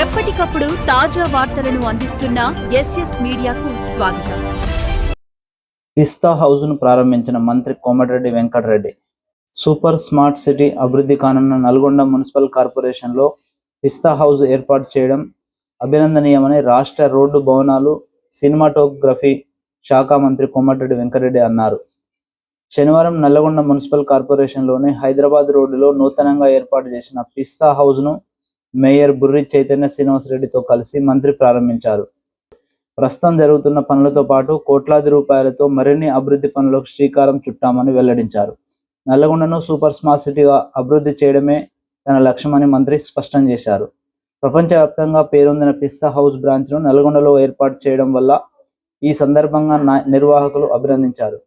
ఎప్పటికప్పుడు తాజా వార్తలను అందిస్తున్న ఎస్ఎస్ మీడియాకు స్వాగతం. పిస్తా హౌస్ను ప్రారంభించిన మంత్రి Komatireddy Venkatreddy super smart city అభివృద్ధి కానున్న నల్గొండ మున్సిపల్ కార్పొరేషన్లో పిస్తా హౌస్ ఏర్పాటు చేయడం అభినందనీయమని రాష్ట్ర రోడ్డు భవనాలు సినిమాటోగ్రఫీ శాఖ మంత్రి కోమటిరెడ్డి వెంకటరెడ్డి అన్నారు. శనివారం నల్లగొండ మున్సిపల్ కార్పొరేషన్లోని హైదరాబాద్ రోడ్డులో నూతనంగా ఏర్పాటు చేసిన పిస్తా హౌస్ను మేయర్ బుర్రి చైతన్య శ్రీనివాసరెడ్డితో కలిసి మంత్రి ప్రారంభించారు. ప్రస్తుతం జరుగుతున్న పనులతో పాటు కోట్లాది రూపాయలతో మరిన్ని అభివృద్ధి పనులకు శ్రీకారం చుట్టామని వెల్లడించారు. నల్లగొండను సూపర్ స్మార్ట్ సిటీగా అభివృద్ధి చేయడమే తన లక్ష్యమని మంత్రి స్పష్టం చేశారు. ప్రపంచవ్యాప్తంగా పేరొందిన పిస్తా హౌస్ బ్రాంచ్ను నల్గొండలో ఏర్పాటు చేయడం వల్ల ఈ సందర్భంగా నా- నిర్వాహకులు అభినందించారు.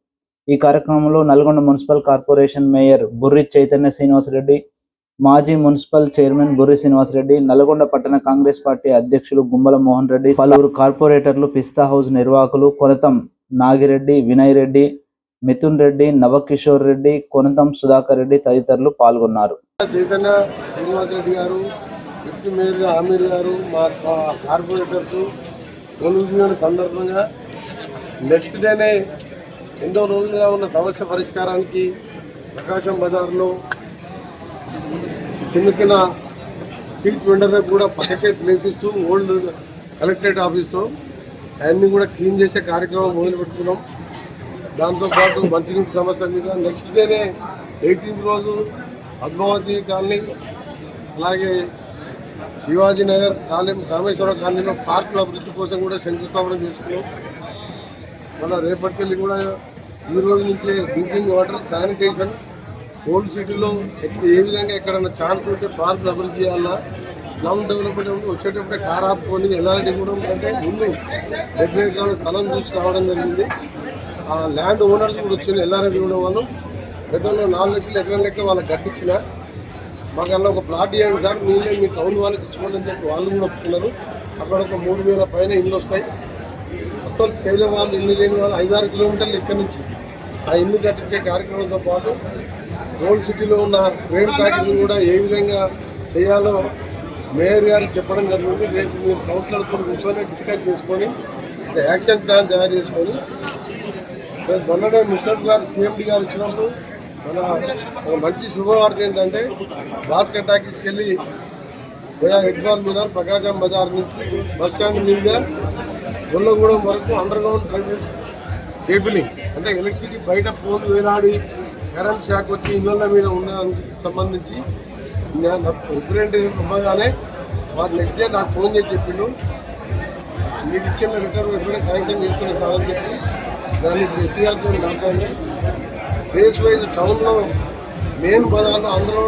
ఈ కార్యక్రమంలో Nalgonda municipal corporation mayor Burri Chaitanya Srinivasreddy మాజీ మున్సిపల్ చైర్మన్ బుర్రి శ్రీనివాసరెడ్డి నల్గొండ పట్టణ కాంగ్రెస్ పార్టీ అధ్యక్షులు గుమ్మల మోహన్ రెడ్డి పలువురు కార్పొరేటర్లు పిస్తా హౌస్ నిర్వాహకులు కొనతం నాగిరెడ్డి వినయ్ రెడ్డి మిథున్ రెడ్డి నవకిషోర్ రెడ్డి కొనతం సుధాకర్ రెడ్డి తదితరులు పాల్గొన్నారు. చైతన్య శ్రీనివాసరెడ్డి గారు డిప్యూటీ మేయర్ ఆమీర్ గారు మా కార్పొరేటర్స్ కొనుగోలు సందర్భంగా నెక్స్ట్ డేనే ఎన్నో రోజులుగా ఉన్న సమస్య పరిష్కారానికి ప్రకాశం బజార్లో చిన్న చిన్న స్ట్రీట్ వెండర్లకు కూడా పక్కకే ప్లేస్ ఇస్తూ ఓల్డ్ కలెక్టరేట్ ఆఫీస్లో అవన్నీ కూడా క్లీన్ చేసే కార్యక్రమం మొదలు పెట్టుకున్నాం. దాంతోపాటు మంచినీటి సమస్య మీద నెక్స్ట్ డేనే ఎయిటీన్త్ రోజు పద్మావతి కాలనీ అలాగే శివాజీ నగర్ కాలనీ కామేశ్వర కాలనీలో పార్కుల అభివృద్ధి కోసం కూడా శంకుస్థాపన చేసుకున్నాం. మళ్ళీ రేపటికెళ్ళి కూడా ఈ రోజు నుంచే డ్రింకింగ్ వాటర్ శానిటేషన్ ఓల్డ్ సిటీలో ఏ విధంగా ఎక్కడన్నా ఛాన్స్ ఉంటే పార్కులు అభివృద్ధి చేయాలా? స్లమ్ డెవలప్మెంట్ వచ్చేటప్పుడే కార్ ఆపుకొని ఎల్ఆర్డి కూడా అంటే ముందు డెబ్బై ఎకరాల స్థలం చూసి రావడం జరిగింది. ఆ ల్యాండ్ ఓనర్స్ కూడా వచ్చిన ఎల్ఆర్డి కూడా వాళ్ళు. గతంలో నాలుగు లక్షల ఎకరాల లెక్క వాళ్ళకి కట్టించిన. మాకు అలా ఒక ప్లాట్ ఇవ్వండి సార్ మీరే మీ టౌన్ వాళ్ళకి ఇచ్చుకోండి అని చెప్పి వాళ్ళు కూడా ఒప్పుకున్నారు. అక్కడ ఒక మూడు వేల పైన ఇల్లు వస్తాయి. అసలు పేదవాళ్ళు ఇల్లు లేని వాళ్ళు ఐదారు కిలోమీటర్లు ఇక్కడ నుంచి ఆ ఇల్లు కట్టించే కార్యక్రమంతో పాటు ఓల్డ్ సిటీలో ఉన్న ట్రైన్ ఫ్యాక్టరీ కూడా ఏ విధంగా చేయాలో మేయర్ గారు చెప్పడం జరిగింది. రేపు మీరు కౌన్సిలర్తో కూర్చొని డిస్కస్ చేసుకొని యాక్షన్ ప్లాన్ తయారు చేసుకొని మొన్ననే ముషరఫ్ గారు సీఎండి గారు వచ్చినప్పుడు మన ఒక మంచి శుభవార్త ఏంటంటే భాస్కర్ టాకీస్కి వెళ్ళి పోయా హెడ్బాల్ మీద ప్రకాశం బజార్ నుంచి బస్ స్టాండ్ మీదుగా గొల్లగూడెం వరకు అండర్ గ్రౌండ్ ట్రైన్ కేబులింగ్ అంటే ఎలక్ట్రిసిటీ బయట పోల్ వేలాడి కరెంట్ షాక్ వచ్చి ఇళ్ళ మీద ఉండడానికి సంబంధించి నేను ఇవ్వగానే వారు నెక్స్ట్ డే నాకు ఫోన్ చేసి చెప్పిండు. మీకు ఇచ్చిన రిటర్న్ ఎప్పుడే శాంక్షన్ చేస్తున్న సార్ అని చెప్పి దాన్ని ఎస్సీఆర్తో గారితో మాట్లాడి ఫేస్ వైజ్ టౌన్లో మెయిన్ బజార్లో అందరూ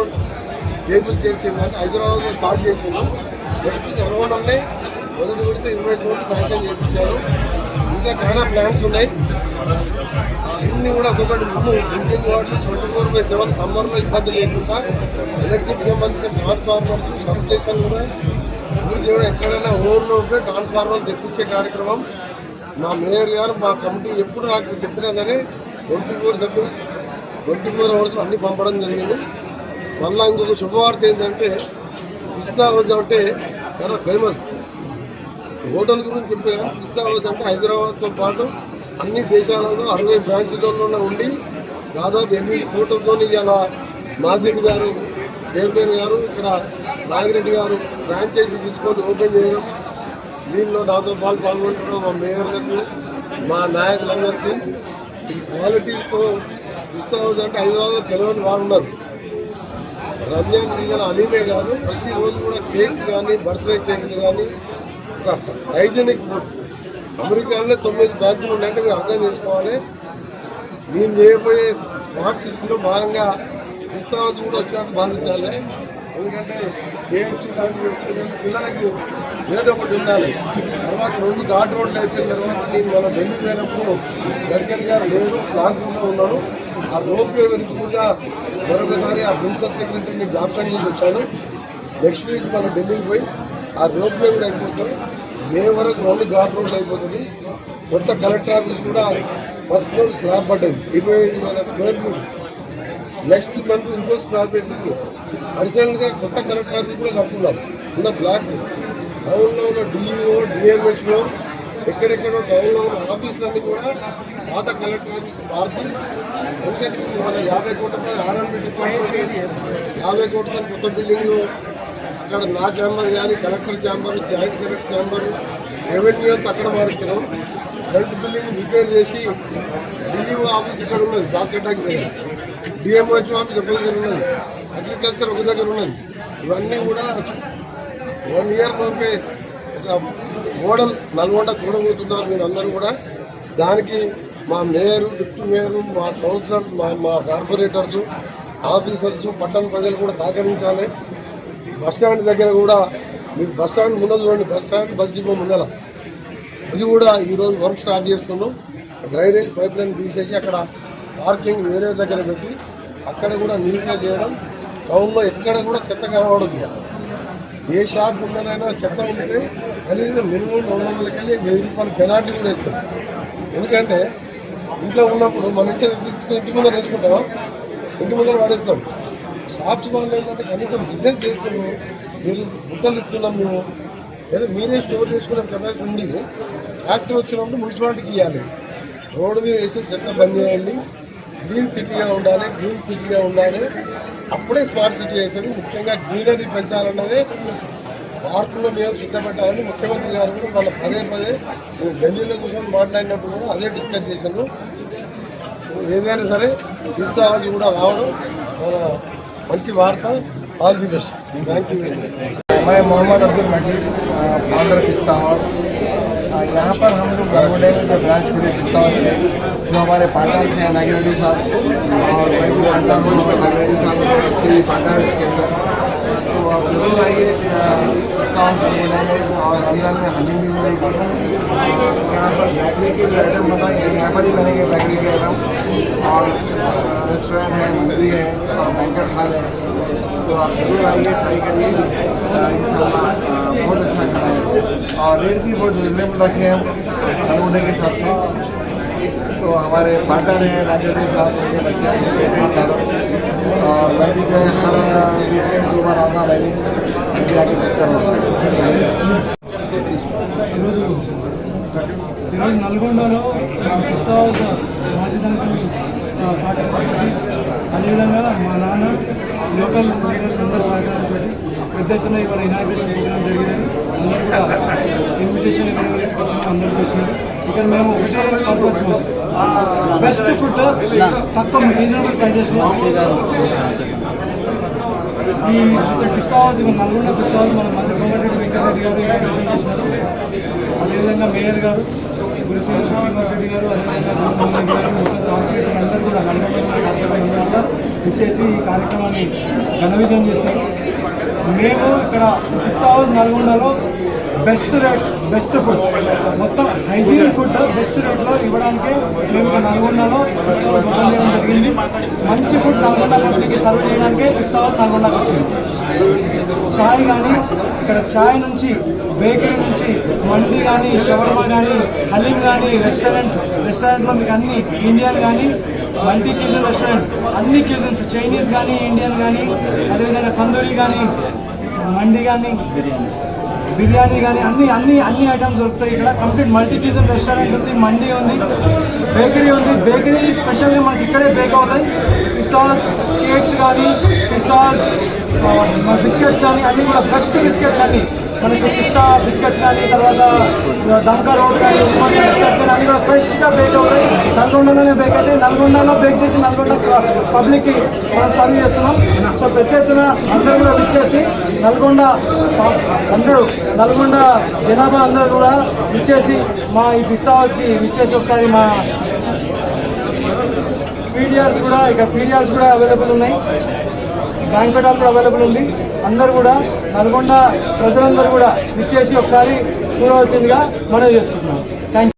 టేబుల్ చేసిందని హైదరాబాద్లో స్టార్ట్ చేసిండు. నెక్స్ట్ తెలంగాణలోనే మొదటి విడత ఇరవై కోట్లు శాంక్షన్ చేయించారు. ఇంకా చాలా ప్లాన్స్ ఉన్నాయి. అన్ని కూడా ఒక్కొక్కటి ముందు drinking water twenty four by seven సమ్మర్లో ఇబ్బంది లేకుండా ఎలక్ట్రిసిటీ సంబంధించిన ట్రాన్స్ఫార్మర్స్ సబ్ స్టేషన్ కూడా చేయడం ఎక్కడైనా ఓవర్లో ఉంటే ట్రాన్స్ఫార్మర్లు తెప్పించే కార్యక్రమం. మా మేయర్ గారు మా కమిటీ ఎప్పుడు నాకు చెప్పినా సరే ట్వంటీ ఫోర్ సభ్యులు ట్వంటీ ఫోర్ అవర్స్ అన్ని పంపడం జరిగింది. మళ్ళీ ఇంకొక శుభవార్త ఏంటంటే పిస్తా హౌస్ అంటే చాలా ఫేమస్ హోటల్ గురించి చెప్పాను పిస్తా హౌస్ అంటే హైదరాబాద్తో పాటు అన్ని దేశాలలో అరవై బ్రాంచ్లలో ఉండి దాదాపు ఎనిమిది కోట్లతో ఇలా మాజిద్ గారు చైర్మన్ గారు ఇక్కడ నాగిరెడ్డి గారు ఫ్రాంచైజీ తీసుకొని ఓపెన్ చేయడం. దీనిలో నాతో పాటు పాల్గొంటున్న మా మేయర్లకు మా నాయకులందరికీ ఈ క్వాలిటీతో పిస్తా అంటే హైదరాబాద్లో తెలియని వారు ఉన్నారు. రంజాన్ సీజన్ అనిమే కాదు ప్రతిరోజు కూడా కేక్స్ కానీ బర్త్డే కేక్స్ కానీ ఒక హైజీనిక్ ఫుడ్. అమెరికాలో తొమ్మిది బ్యాచ్లు ఉన్నాయంటే మీరు అర్థం చేసుకోవాలి. మేము చేయబోయే స్మార్ట్ సిటీలో భాగంగా ఉత్సవాలు కూడా వచ్చాక భావించాలి ఎందుకంటే ఏఎంసీ లాంటివి వస్తే కానీ పిల్లలకు ఏదో ఒకటి ఉండాలి. తర్వాత రెండు ఘాట్ రోడ్లు అయిపోయిన తర్వాత నేను మన ఢిల్లీ పోయినప్పుడు గడ్కరీ గారు లేదు ప్లాంట్లో ఉన్నాను ఆ రోడ్వే వెనుకగా మరొకసారి ఆ ప్రిన్సిపల్ సెక్రటరీని జ్ఞాపకం చేసి వచ్చాను. నెక్స్ట్ వీక్ మన ఢిల్లీకి పోయి ఆ రోడ్వే కూడా అయిపోతుంది. మే వరకు రెండు ఘాట్ రోడ్లు అయిపోతుంది. కొత్త కలెక్టర్ ఆఫీస్ కూడా ఫస్ట్ ఫ్లోర్ స్లాబ్ పడ్డది. ఇరవై ఐదు వేల స్క్వేర్ ఫీట్. నెక్స్ట్ మంత్ ఇంకో స్లాబ్ పెట్టింది అడిషనల్గా కొత్త కలెక్టర్ ఆఫీస్ కూడా కడుతున్నాం ఉన్న బ్లాక్ టౌన్లో ఉన్న డిఈఓ డిఎంహెచ్లో ఎక్కడెక్కడో టౌన్లో ఉన్న ఆఫీసులన్నీ కూడా పాత కలెక్టర్ ఆఫీస్ మార్చి ఎందుకంటే మన యాభై కోట్ల ఆర్ఎంపీ డిపార్ట్మెంట్ యాభై కోట్ల కొత్త బిల్డింగ్లు అక్కడ నా ఛాంబర్ కానీ collector chamber joint collector chamber revenue అంతా అక్కడ మారుస్తున్నాం. ఫ్రంట్ బిల్డింగ్ రిపేర్ చేసి డిఈఓ ఆఫీస్ ఇక్కడ ఉన్నది దాస్కెట్టాకి దగ్గర. డిఎంహెచ్ ఆఫీస్ ఒక దగ్గర ఉన్నది. అగ్రికల్చర్ ఒక దగ్గర ఉన్నది. ఇవన్నీ కూడా వన్ ఇయర్ లోపే ఒక మోడల్ నల్గొండ చూడబోతున్నారు మీరు అందరూ కూడా. దానికి మా మేయరు డిప్యూటీ మేయరు మా కౌన్సిలర్ మా మా కార్పొరేటర్స్ ఆఫీసర్స్ పట్టణ ప్రజలు కూడా సహకరించాలి. బస్ స్టాండ్ దగ్గర కూడా మీరు బస్ స్టాండ్ ముందర చూడండి బస్ స్టాండ్ బస్ డిపో ముందర అది కూడా ఈరోజు వర్క్ స్టార్ట్ చేస్తున్నాం. డ్రైనేజ్ పైప్ లైన్ తీసేసి అక్కడ పార్కింగ్ వేరే దగ్గర పెట్టి అక్కడ కూడా నీట్గా చేయడం టౌన్లో ఎక్కడ కూడా చెత్త కనబడదు. ఏ షాప్ ఉందనైనా చెత్త ఉంటే కనీసం మినిమం రెండు వందలకెళ్ళి వెయ్యి రూపాయలు పెనాల్టీ కూడా ఇస్తాం ఎందుకంటే ఇంట్లో ఉన్నప్పుడు మన ఇంట్లో తీసుకుని ఇంటి ముందర వేసుకుంటాం ఇంటి ముందర వాడేస్తాం. షాప్స్ వాళ్ళు ఏంటంటే కనీసం బిజినెస్ చేస్తున్నాము. మీరు బుట్టలు ఇస్తున్నాం మేము. లేదా మీరే స్టోర్ చేసుకునే కెపాసిటీ ఉంది. ఫ్యాక్టరీ వచ్చినప్పుడు మున్సిపాలిటీకి ఇవ్వాలి. రోడ్డు మీద వేసి చెత్త బంద్ చేయండి. గ్రీన్ సిటీగా ఉండాలి గ్రీన్ సిటీగా ఉండాలి. అప్పుడే స్మార్ట్ సిటీ అవుతుంది. ముఖ్యంగా గ్రీనరీ పెంచాలన్నదే పార్కుల మీద సిద్ధపెట్టాలని ముఖ్యమంత్రి గారు కూడా వాళ్ళ పదే పదే నేను ఢిల్లీలో కూర్చొని మాట్లాడినప్పుడు కూడా అదే డిస్కస్ చేశాను ఏదైనా సరే పిస్తావాజీ కూడా రావడం మన మంచి వార్త all the best thank you very much मैं मोहम्मद अब्दुल मजीद फाउंडर पिस्ता हाउस अ, यहाँ पर हम लोग गंगोडे में जो ब्रांच खुली पिस्ता हाउस में जो हमारे पार्टनर्स हैं नागिर रेड्डी साहब और महबूब रमजान नागिर रेड्डी साहब बहुत अच्छे पार्टनर हैं इसके अंदर तो आप जरूर आइए पिस्ता हाउस और रमज़ान में हनी भी मिलेगी। यहाँ पर बेकरी के जो आइटम बनाए यहाँ पर ही बनेंगे बेकरी के आइटम और रेस्टोरेंट है मंदिर है और बैंकेट हॉल है। तो आप ज़रूर आइए ट्राई करिए। अ, बहुत अच्छा खाना है। और रेट भी बहुत रिजनेबल रखे हैं हम नमूने के हिसाब से। तो हमारे पार्टनर हैं राजेश साहब उनके बच्चे हैं और मैं भी जो है हर वीक में दो बार आऊँगा मैं भी मैं भी आके देखता रहूँगा ఈరోజు ఈరోజు నల్గొండలో పిస్తా హౌస్ మాజీ దానికి సహకారం అదేవిధంగా మా నాన్న లోకల్ లీడర్స్ అందరూ సహకారంతో పెద్ద ఎత్తున ఇవాళ ఇనాగ్రేషన్ ప్రోగ్రామ్ జరిగినది అందరూ కూడా ఇన్విటేషన్ ఎవరెవరికి వచ్చిన అందరికీ వచ్చింది ఇక్కడ మేము పర్పస్ బెస్ట్ ఫుడ్ తక్కువ రీజనబుల్ ప్రైజెస్లో ఈ పిస్తా హౌస్ నల్గొండ పిస్తా హౌస్ మన మంత్రి కోమటిరెడ్డి వెంకటరెడ్డి గారు ఇనాగ్రేషన్ చేసినారు అదేవిధంగా మేయర్ గారు గురుశ్రీ శ్రీనివాస్ రెడ్డి గారు అదేవిధంగా గోపాల్ రెడ్డి గారు కార్పొరేటర్ అందరూ కూడా నల్గొండ కార్పొరేటర్ కూడా ఇచ్చేసి ఈ కార్యక్రమాన్ని ఘన విజయం చేశారు మేము ఇక్కడ పిస్తా హౌస్ నల్గొండలో బెస్ట్ రేట్ బెస్ట్ ఫుడ్. మొత్తం హైజీన్ ఫుడ్ బెస్ట్ రేట్లో ఇవ్వడానికి మేము నల్గొండలో గెస్ట్ హౌస్ ఓపెన్ చేయడం జరిగింది. మంచి ఫుడ్ నల్గొండ పబ్లిక్కి సర్వ్ చేయడానికి గెస్ట్ హౌస్ నల్గొండకు వచ్చింది. చాయ్ కానీ ఇక్కడ చాయ్ నుంచి బేకరీ నుంచి మండి కానీ షవర్మా కానీ హలీం కానీ రెస్టారెంట్ రెస్టారెంట్లో మీకు అన్ని ఇండియన్ కానీ మల్టీ క్యూజన్ రెస్టారెంట్ అన్ని క్యూజన్స్ చైనీస్ కానీ ఇండియన్ కానీ అదేవిధంగా తందూరి కానీ మండి కానీ బిర్యానీ కానీ అన్ని అన్ని అన్ని ఐటమ్స్ దొరుకుతాయి ఇక్కడ. కంప్లీట్ మల్టీ క్యూజన్ రెస్టారెంట్ ఉంది మండి ఉంది బేకరీ ఉంది. బేకరీ స్పెషల్గా మనకి ఇక్కడే బేక్ అవుతాయి. పిస్తాస్ కేక్స్ కానీ పిస్తాస్ బిస్కెట్స్ కానీ అన్ని కూడా బెస్ట్ బిస్కెట్స్ అన్నీ. మనకి పిస్తా బిస్కెట్స్ కానీ తర్వాత దమ్కా రోడ్ కానీ ఉస్మానియా బిస్కెట్స్ కానీ అన్ని కూడా ఫ్రెష్గా బేక్ అవుతాయి. నల్గొండలోనే బేక్ అవుతాయి నల్గొండలో బేక్ చేసి నల్గొండ పబ్లిక్కి మనం సర్వ్ చేస్తున్నాం. సో పెద్ద ఎత్తున అందరూ కూడా విచ్చేసి నల్గొండ అందరూ నల్గొండ జనాభా అందరూ కూడా విచ్చేసి మా ఈ పిస్తా హౌస్కి విచ్చేసి ఒకసారి మా పీడిఆర్స్ కూడా ఇక పీడిఆర్స్ కూడా అవైలబుల్ ఉన్నాయి. బ్యాంక్పెట్ హాల్ కూడా అవైలబుల్ ఉంది. అందరూ కూడా నల్గొండ ప్రజలందరూ కూడా విచ్చేసి ఒకసారి చూడవలసిందిగా మనవి చేసుకుంటున్నాం. థ్యాంక్